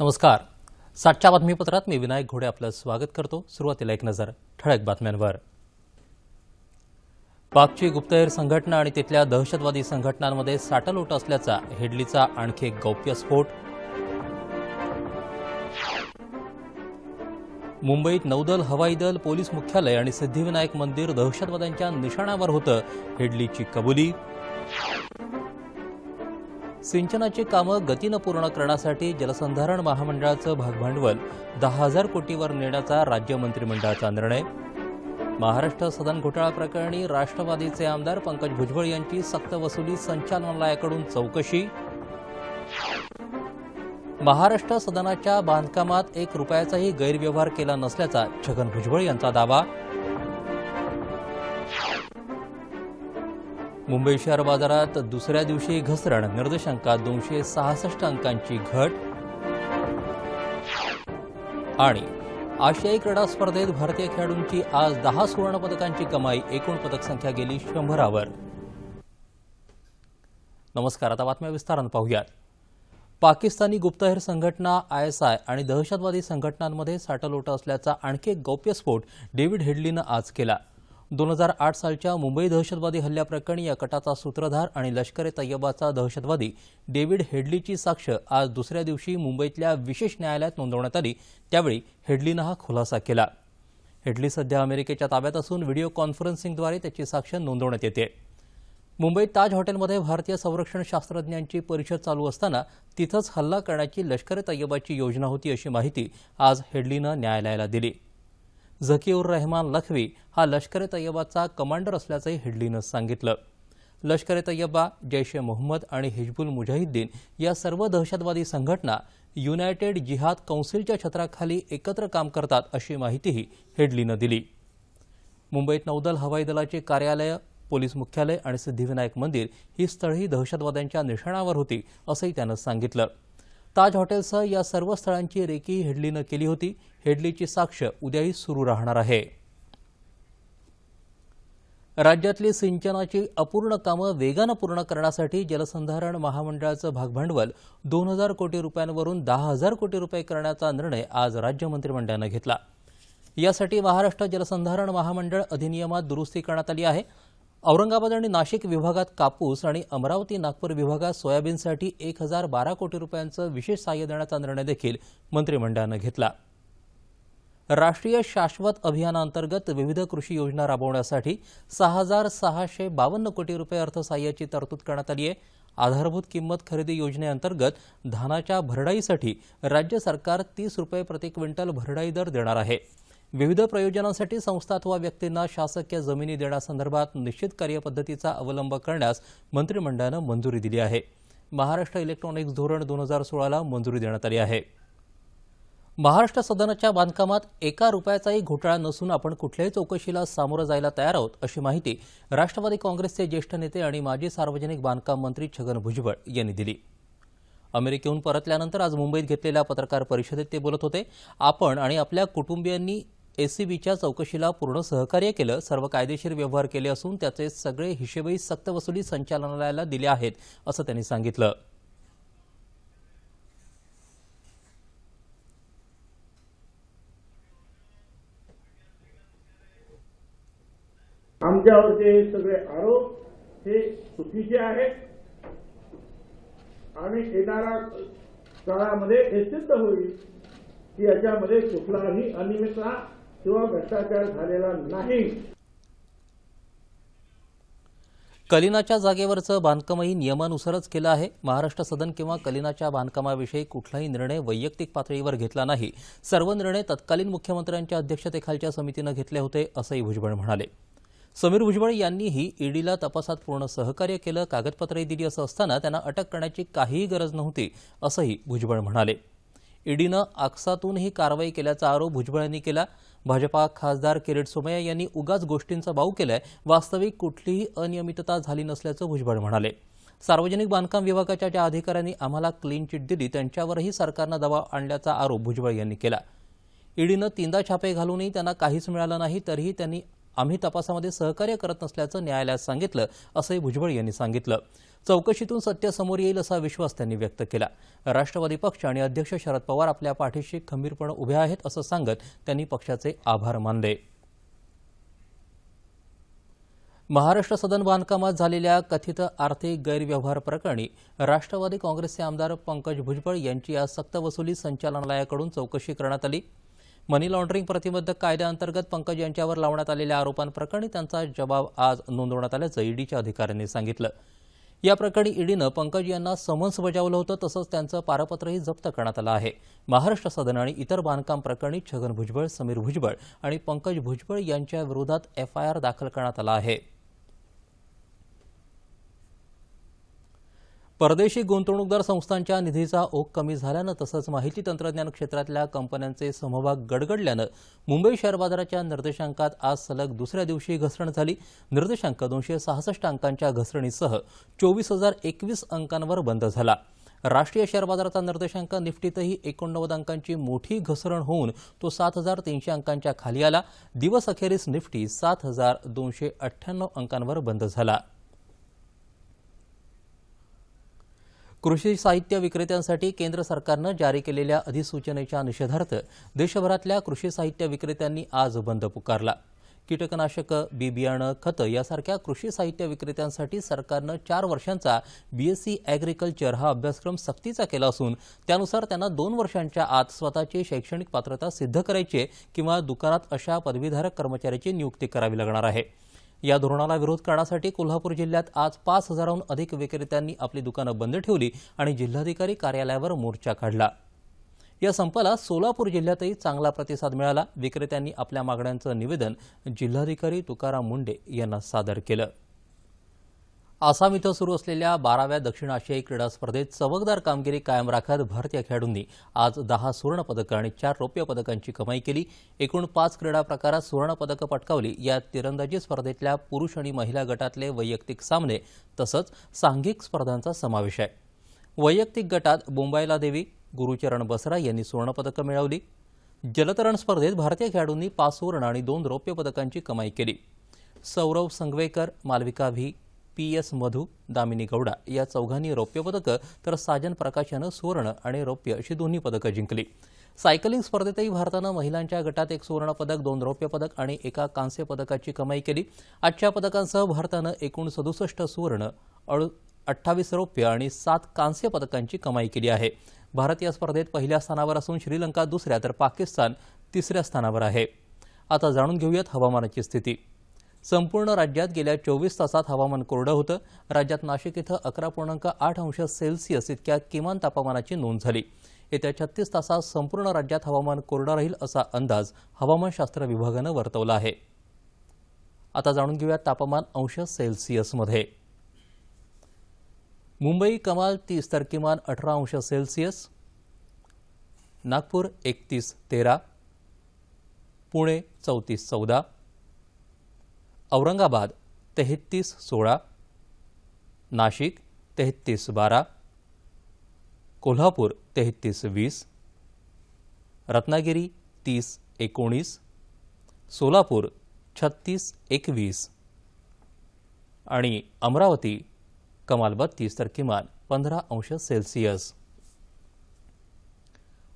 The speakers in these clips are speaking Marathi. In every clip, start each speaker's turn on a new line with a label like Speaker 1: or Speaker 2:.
Speaker 1: नमस्कार. सातच्या बातमीपत्रात मी विनायक घोडे आपलं स्वागत करतो. सुरुवातीला एक नजर ठळक बातम्यांवर. पाकची गुप्तहेर संघटना आणि तिथल्या दहशतवादी संघटनांमध्ये साटलोट असल्याचा हेडलीचा आणखी एक गौप्यस्फोट मुंबईत नौदल हवाई दल पोलीस मुख्यालय आणि सिद्धिविनायक मंदिर दहशतवाद्यांच्या निशाणावर होतं हेडलीची कबुली. सिंचनाची कामं गतीनं पूर्ण करण्यासाठी जलसंधारण महामंडळाचं भागभांडवल दहा हजार कोटीवर नेण्याचा राज्य मंत्रिमंडळाचा निर्णय. महाराष्ट्र सदन घोटाळा प्रकरणी राष्ट्रवादीचे आमदार पंकज भुजबळ यांची सक्तवसुली संचालनालयाकडून चौकशी. महाराष्ट्र सदनाच्या बांधकामात एक रुपयाचाही गैरव्यवहार केला नसल्याचा छगन भुजबळ यांचा दावा. मुंबई शेअर बाजारात दुसऱ्या दिवशी घसरण निर्देशांकात दोनशे सहासष्ट अंकांची घट. आणि आशियाई क्रीडा स्पर्धेत भारतीय खेळाडूंची आज दहा सुवर्णपदकांची कमाई एकूण पदक संख्या गेली शंभरावर. नमस्कार आता बातम्या विस्तारानं पाहूयात. पाकिस्तानी गुप्तहेर संघटना आयएसआय आणि दहशतवादी संघटनांमध्ये साटलोट असल्याचा आणखी एक गौप्यस्फोट डेव्हिड हेडलीनं आज केला. दोन हजार आठ सालच्या मुंबई दहशतवादी हल्ल्याप्रकरणी या कटाचा सूत्रधार आणि लष्कर ए तय्यबाचा दहशतवादी डेव्हिड हेडलीची साक्ष आज दुसऱ्या दिवशी मुंबईतल्या विशेष न्यायालयात नोंदवण्यात आली. त्यावेळी हेडलीनं हा खुलासा केला. हेडली सध्या अमेरिकेच्या ताब्यात असून व्हिडिओ कॉन्फरन्सिंगद्वारे त्याची साक्ष नोंदवण्यात येते. मुंबईत ताज हॉटेलमध्ये भारतीय संरक्षण शास्त्रज्ञांची परिषद चालू असताना तिथंच हल्ला करण्याची लष्कर ए तय्यबाची योजना होती अशी माहिती आज हेडलीनं न्यायालयाला दिली. झकीउर रहमान लखवी हा लष्कर ए तय्यबाचा कमांडर असल्याचंही हेडलीनं सांगितलं. लष्कर ए तय्यबा जैश ए मोहम्मद आणि हिजबुल मुजाहिद्दीन या सर्व दहशतवादी संघटना युनायटेड जिहाद कौन्सिलच्या छत्राखाली एकत्र काम करतात अशी माहितीही हेडलीनं दिली. मुंबईत नौदल हवाई दलाची कार्यालय पोलीस मुख्यालय आणि सिद्धिविनायक मंदिर ही स्थळही दहशतवाद्यांच्या निशाणावर होती असंही त्यानं सांगितलं. ताज हॉटेलसह या सर्व स्थळांची रेकी हेडलीनं केली होती. हेडलीची साक्ष उद्याही सुरू राहणार आहे. राज्यातली सिंचनाची अपूर्ण कामं वेगानं पूर्ण करण्यासाठी जलसंधारण महामंडळाचं भागभांडवल दोन हजार कोटी रुपयांवरून दहा हजार कोटी रुपये करण्याचा निर्णय आज राज्य मंत्रिमंडळानं घेतला. यासाठी महाराष्ट्र जलसंधारण महामंडळ अधिनियमात दुरुस्ती करण्यात आली आहे. औरंगाबाद आणि नाशिक विभागात कापूस आणि अमरावती नागपूर विभागात सोयाबीनसाठी एक हजार बारा कोटी रुपयांचं विशेष सहाय्य देण्याचा निर्णय देखील मंत्रिमंडळानं घेतला. राष्ट्रीय शाश्वत अभियानांतर्गत विविध कृषी योजना राबवण्यासाठी सहा हजार सहाशे बावन्न कोटी रुपये अर्थसहाय्याची तरतूद करण्यात आली आहे. आधारभूत किंमत खरेदी योजनेअंतर्गत धानाच्या भरडाईसाठी राज्य सरकार तीस रुपये प्रति क्विंटल भरडाई दर देणार आहे. विविध प्रयोजनांसाठी संस्था अथवा व्यक्तींना शासकीय जमिनी देण्यासंदर्भात निश्चित कार्यपद्धतीचा अवलंब करण्यास मंत्रिमंडळानं मंजुरी दिली आहे. महाराष्ट्र इलेक्ट्रॉनिक्स धोरण दोन हजार सोळाला मंजुरी देण्यात आली आहे. महाराष्ट्र सदनाच्या बांधकामात एका रुपयाचाही घोटाळा नसून आपण कुठल्याही चौकशीला सामोरं जायला तयार आहोत अशी माहिती राष्ट्रवादी काँग्रेसचे ज्येष्ठ नेते आणि माजी सार्वजनिक बांधकाम मंत्री छगन भुजबळ यांनी दिली. अमेरिकेहून परतल्यानंतर आज मुंबईत घेतलेल्या पत्रकार परिषदेत ते बोलत होते आपण आणि आपल्या कुटुंबियांनी एसीबीच्या चौकशीला पूर्ण सहकार्य केलं सर्व कायदेशीर व्यवहार केले असून त्याचे सगळे हिशेबही सक्तवसुली संचालनालयाला दिले आहेत असं त्यांनी सांगितलं.
Speaker 2: आमच्यावरचे हे सगळे आरोप हे चुकीचे आहेत. आणि येणाऱ्या काळामध्ये हे सिद्ध होईल की याच्यामध्ये कुठलाही अनियमितता किंवा भ्रष्टाचार झालेला नाही.
Speaker 1: कलिनाच्या जागेवरचं बांधकामही नियमानुसारच केलं आहे. महाराष्ट्र सदन किंवा कलिनाच्या बांधकामाविषयी कुठलाही निर्णय वैयक्तिक पातळीवर घेतला नाही. सर्व निर्णय तत्कालीन मुख्यमंत्र्यांच्या अध्यक्षतेखालच्या समितीनं घेतले होते असंही भुजबळ म्हणाले. समीर भुजबळ यांनीही ईडीला तपासात पूर्ण सहकार्य केलं कागदपत्रही दिली असं असताना त्यांना अटक करण्याची काहीही गरज नव्हती असंही भुजबळ म्हणाले. ईडीनं आकसातून ही कारवाई केल्याचा आरोप भुजबळ यांनी केला. भाजपा खासदार किरीट सोमय्या यांनी उगाच गोष्टींचा बाऊ केलाय. वास्तविक कुठलीही अनियमितता झाली नसल्याचं भुजबळ म्हणाले. सार्वजनिक बांधकाम विभागाच्या ज्या अधिकाऱ्यांनी आम्हाला क्लीन चिट दिली त्यांच्यावरही सरकारनं दबाव आणल्याचा आरोप भुजबळ यांनी केला. ईडीनं तीनदा छापे घालूनही त्यांना काहीच मिळालं नाही तरीही त्यांनी आम्ही तपासामध्ये सहकार्य करत नसल्याचं न्यायालयात सांगितलं असंही भुजबळ यांनी सांगितलं. चौकशीतून सत्य समोर येईल असा विश्वास त्यांनी व्यक्त केला. राष्ट्रवादी पक्ष आणि अध्यक्ष शरद पवार आपल्या पाठीशी खंबीरपणे उभे आहेत असं सांगत त्यांनी पक्षाचे आभार मानले. महाराष्ट्र सदन बांधकामात झालेल्या कथित आर्थिक गैरव्यवहार प्रकरणी राष्ट्रवादी काँग्रेसचे आमदार पंकज भुजबळ यांची आज सक्तवसुली संचालनालयाकडून चौकशी करण्यात आली. मनी लॉन्ड्रिंग प्रतिबंधक कायद्याअंतर्गत पंकज यांच्यावर लावण्यात आलेल्या आरोपांप्रकरणी त्यांचा जबाब आज नोंदवण्यात आल्याचं ईडीच्या अधिकाऱ्यांनी सांगितलं. या प्रकरणी ईडीनं पंकज यांना समन्स बजावलं होतं तसंच त्यांचं पारपत्रही जप्त करण्यात आलं आहे. महाराष्ट्र सदन आणि इतर बांधकाम प्रकरणी छगन भुजबळ समीर भुजबळ आणि पंकज भुजबळ यांच्या विरोधात एफआयआर दाखल करण्यात आला आहे. परदेशी गुंतवणूकदार संस्थांच्या निधीचा ओघ कमी झाल्यानं तसंच माहिती तंत्रज्ञान क्षेत्रातल्या कंपन्यांचे समभाग गडगडल्यानं मुंबई शेअर बाजाराच्या निर्देशांकात आज सलग दुसऱ्या दिवशी घसरण झाली. निर्देशांक दोनशे सहासष्ट अंकांच्या घसरणीसह चोवीस हजार एकवीस अंकांवर बंद झाला. राष्ट्रीय शेअर बाजाराचा निर्देशांक निफ्टीतही एकोणनव्वद अंकांची मोठी घसरण होऊन तो सात हजार तीनशे अंकांच्या खाली आला. दिवस अखेरीस निफ्टी सात हजार दोनशे अठ्ठ्याण्णव अंकांवर बंद झाला. कृषी साहित्य विक्रेत्यांसाठी केंद्र सरकारनं जारी केलेल्या अधिसूचनेच्या निषेधार्थ देशभरातल्या कृषी साहित्य विक्रेत्यांनी आज बंद पुकारला. कीटकनाशकं बी बियाणं खतं यासारख्या कृषी साहित्य विक्रेत्यांसाठी सरकारनं चार वर्षांचा बीएससी ॲग्रिकल्चर हा अभ्यासक्रम सक्तीचा केला असून त्यानुसार त्यांना दोन वर्षांच्या आत स्वतःची शैक्षणिक पात्रता सिद्ध करायची किंवा दुकानात अशा पदवीधारक कर्मचाऱ्याची नियुक्ती करावी लागणार आहे. या धोरणाला विरोध करण्यासाठी कोल्हापूर जिल्ह्यात आज पाच हजाराहून अधिक विक्रेत्यांनी आपली दुकानं बंद ठेवली आणि जिल्हाधिकारी कार्यालयावर मोर्चा काढला. या संपाला सोलापूर जिल्ह्यातही चांगला प्रतिसाद मिळाला. विक्रेत्यांनी आपल्या मागण्यांचं निवेदन जिल्हाधिकारी तुकाराम मुंडे यांना सादर केलं. आसाम इथं सुरू असलेल्या बाराव्या दक्षिण आशियाई क्रीडा स्पर्धेत चमकदार कामगिरी कायम राखत भारतीय खेळाडूंनी आज दहा सुवर्णपदकं आणि चार रौप्य पदकांची कमाई केली. एकूण पाच क्रीडा प्रकारात सुवर्णपदकं पटकावली. या तिरंदाजी स्पर्धेतल्या पुरुष आणि महिला गटातले वैयक्तिक सामने तसंच सांघिक स्पर्धांचा समावेश आहे. वैयक्तिक गटात मुंबईला देवी गुरुचरण बसरा यांनी सुवर्णपदकं मिळवली. जलतरण स्पर्धेत भारतीय खेळाडूंनी पाच सुवर्ण आणि दोन रौप्य पदकांची कमाई केली. Saurav Sangvekar Malvika V P S Madhu Damini Gowda या चौघांनी रौप्य पदकं तर साजन प्रकाश यानं सुवर्ण आणि रौप्य अशी दोन्ही पदकं जिंकली. सायकलिंग स्पर्धेतही भारतानं महिलांच्या गटात एक सुवर्ण पदक दोन रौप्य पदक आणि एका कांस्य पदकाची कमाई केली. आजच्या पदकांसह भारतानं एकूण सदुसष्ट सुवर्ण अळू अठ्ठावीस रौप्य आणि सात कांस्य पदकांची कमाई केली आहे. भारत या स्पर्धेत पहिल्या स्थानावर असून श्रीलंका दुसऱ्या तर पाकिस्तान तिसऱ्या स्थानावर आहे. आता जाणून घेऊयात हवामानाची स्थिती. संपूर्ण राज्यात गेल्या चोवीस तासात हवामान कोरडं होतं. राज्यात नाशिक इथं अकरा पूर्णांक आठ अंश सेल्सिअस इतक्या किमान तापमानाची नोंद झाली. येत्या छत्तीस तासात संपूर्ण राज्यात हवामान कोरडं राहील असा अंदाज हवामानशास्त्र विभागानं वर्तवला आहे. आता जाणून घेऊया तापमान अंश सेल्सिअसमध्ये. मुंबई कमाल तीस तर किमान अठरा अंश सेल्सिअस नागपूर एकतीस तेरा पुणे चौतीस चौदा औरंगाबाद तेहत्तीस सोळा नाशिक तेहत्तीस बारा कोल्हापूर तेहत्तीस वीस रत्नागिरी तीस एकोणीस सोलापूर छत्तीस एकवीस आणि अमरावती कमाल बत्तीस तर किमान पंधरा अंश सेल्सिअस.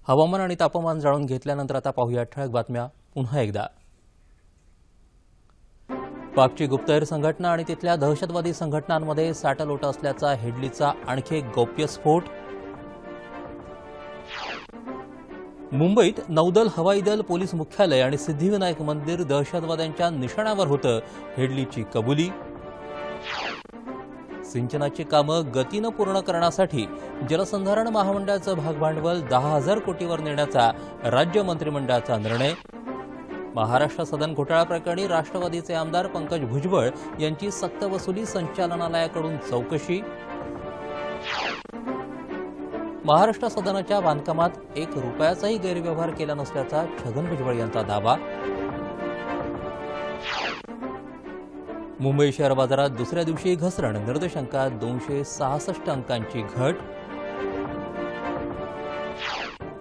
Speaker 1: हवामान आणि तापमान जाणून घेतल्यानंतर आता पाहूया ठळक बातम्या पुन्हा एकदा. पाकची गुप्तहेर संघटना आणि तिथल्या दहशतवादी संघटनांमध्ये साटलोट असल्याचा हेडलीचा आणखी एक गौप्यस्फोट मुंबईत नौदल हवाई दल पोलीस मुख्यालय आणि सिद्धिविनायक मंदिर दहशतवाद्यांच्या निशाण्यावर होतं हेडलीची कबुली. सिंचनाची कामं गतीनं पूर्ण करण्यासाठी जलसंधारण महामंडळाचं भागभांडवल दहा हजार कोटीवर नेण्याचा राज्य मंत्रिमंडळाचा निर्णय. महाराष्ट्र सदन घोटाळा प्रकरणी राष्ट्रवादीचे आमदार पंकज भुजबळ यांची सक्तवसुली संचालनालयाकडून चौकशी. महाराष्ट्र सदनाच्या बांधकामात एक रुपयाचाही गैरव्यवहार केला नसल्याचा छगन भुजबळ यांचा दावा. मुंबई शेअर बाजारात दुसऱ्या दिवशी घसरण निर्देशांकात दोनशे सहासष्ट अंकांची घट.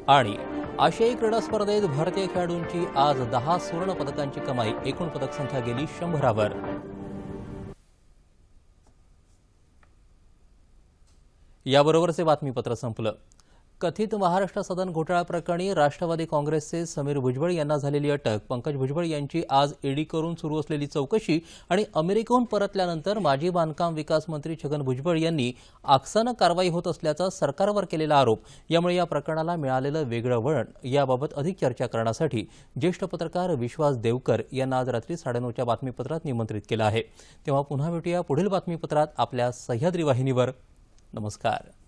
Speaker 1: आणि आशियाई क्रीडा स्पर्धेत भारतीय खेळाडूंची आज दहा सुवर्ण पदकांची कमाई एकूण पदक संख्या गेली शंभरावर. याबरोबरच हे बातमीपत्र संपलं. कथित महाराष्ट्र सदन घोटाळा प्रकरणी राष्ट्रवादी काँग्रेसचे समीर भुजबळ यांना झालेली अटक. पंकज भुजबळ यांची आज ईडीकडून सुरू असलेली चौकशी आणि अमेरिकेहून परतल्यानंतर माजी बांधकाम विकास मंत्री छगन भुजबळ यांनी आकसानं कारवाई होत असल्याचा सरकारवर केलेला आरोप. यामुळे या प्रकरणाला मिळालेलं वेगळं वळण याबाबत अधिक चर्चा करण्यासाठी ज्येष्ठ पत्रकार विश्वास देवकर यांना आज रात्री साडेनऊच्या बातमीपत्रात निमंत्रित केलं आहे. तेव्हा पुन्हा भेटूया पुढील बातमीपत्रात आपल्या सह्याद्री वाहिनीवर. नमस्कार.